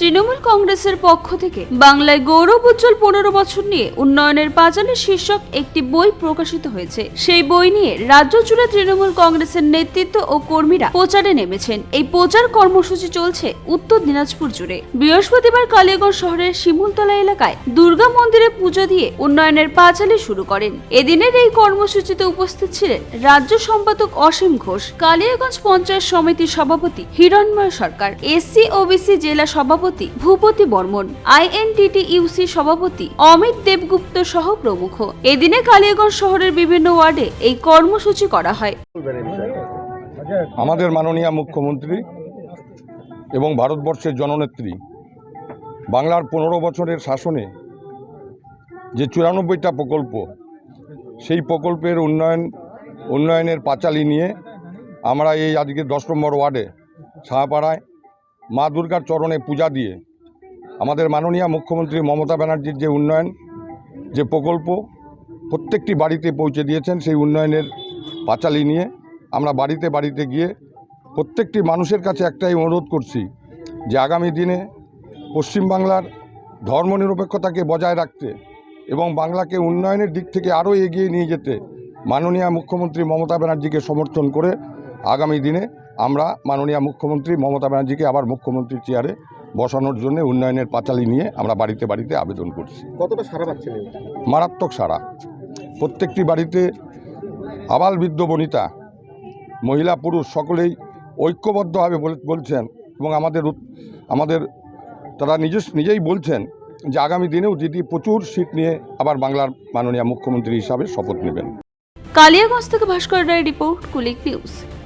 তৃণমূল কংগ্রেসের পক্ষ থেকে বাংলায় গৌরব উজ্জ্বল পনেরো বছর নিয়ে উন্নয়নের পাঁচালী শীর্ষক একটি বই প্রকাশিত হয়েছে। সেই বই নিয়ে রাজ্য জুড়ে তৃণমূল কংগ্রেসের নেতৃত্ব ও কর্মীরা প্রচারে নেমেছেন। এই প্রচার কর্মসূচি চলছে উত্তর দিনাজপুর জুড়ে। বৃহস্পতিবার কালিয়াগঞ্জ শহরের শিমুলতলা এলাকায় দুর্গা মন্দিরে পুজো দিয়ে উন্নয়নের পাঁচালী শুরু করেন। এদিনের এই কর্মসূচিতে উপস্থিত ছিলেন রাজ্য সম্পাদক অসীম ঘোষ, কালিয়াগঞ্জ পঞ্চায়েত সমিতির সভাপতি হিরণময় সরকার, এসসি, ওবিসি জেলা সভাপতি ভূপতি বর্মন আইএনটিটি ইউসি সভাপতি অমিত দেবগুপ্ত সহ প্রমুখ। এদিনে কালিয়াগঞ্জ শহরের বিভিন্ন ওয়ার্ডে এই কর্মসূচি করা হয়। আমাদের মাননীয় মুখ্যমন্ত্রী এবং ভারতবর্ষের জননেত্রী বাংলার পনেরো বছরের শাসনে যে চুরানব্বইটা প্রকল্প, সেই প্রকল্পের উন্নয়ন, উন্নয়নের পাঁচালি নিয়ে আমরা এই আজকে দশ নম্বর ওয়ার্ডে সাহাপাড়ায় মা দুর্গার চরণে পূজা দিয়ে আমাদের মাননীয় মুখ্যমন্ত্রী মমতা ব্যানার্জির যে উন্নয়ন, যে প্রকল্প প্রত্যেকটি বাড়িতে পৌঁছে দিয়েছেন সেই উন্নয়নের পাঁচালি নিয়ে আমরা বাড়িতে বাড়িতে গিয়ে প্রত্যেকটি মানুষের কাছে একটাই অনুরোধ করছি যে আগামী দিনে পশ্চিমবাংলার ধর্মনিরপেক্ষতাকে বজায় রাখতে এবং বাংলাকে উন্নয়নের দিক থেকে আরও এগিয়ে নিয়ে যেতে মাননীয় মুখ্যমন্ত্রী মমতা ব্যানার্জিকে সমর্থন করে আগামী দিনে আমরা মাননীয় মুখ্যমন্ত্রী মমতা ব্যানার্জিকে আবার মুখ্যমন্ত্রীর চেয়ারে বসানোর জন্য উন্নয়নের পাঁচালি নিয়ে আমরা বাড়িতে বাড়িতে আবেদন করছি। কতটা সারা পাচ্ছেন মারাত্মক সারা। প্রত্যেকটি বাড়িতে আবাল বৃদ্ধ বনিতা মহিলা পুরুষ সকলেই ঐক্যবদ্ধভাবে বল- বলছেন এবং আমাদের আমাদের তারা নিজেস নিজেই বলছেন যে আগামী দিনেও দিদি প্রচুর সিট নিয়ে আবার বাংলার মাননীয় মুখ্যমন্ত্রী হিসাবে শপথ নেবেন। কালিয়াগঞ্জ থেকে ভাস্কর রায় রিপোর্ট কুলিক নিউজ।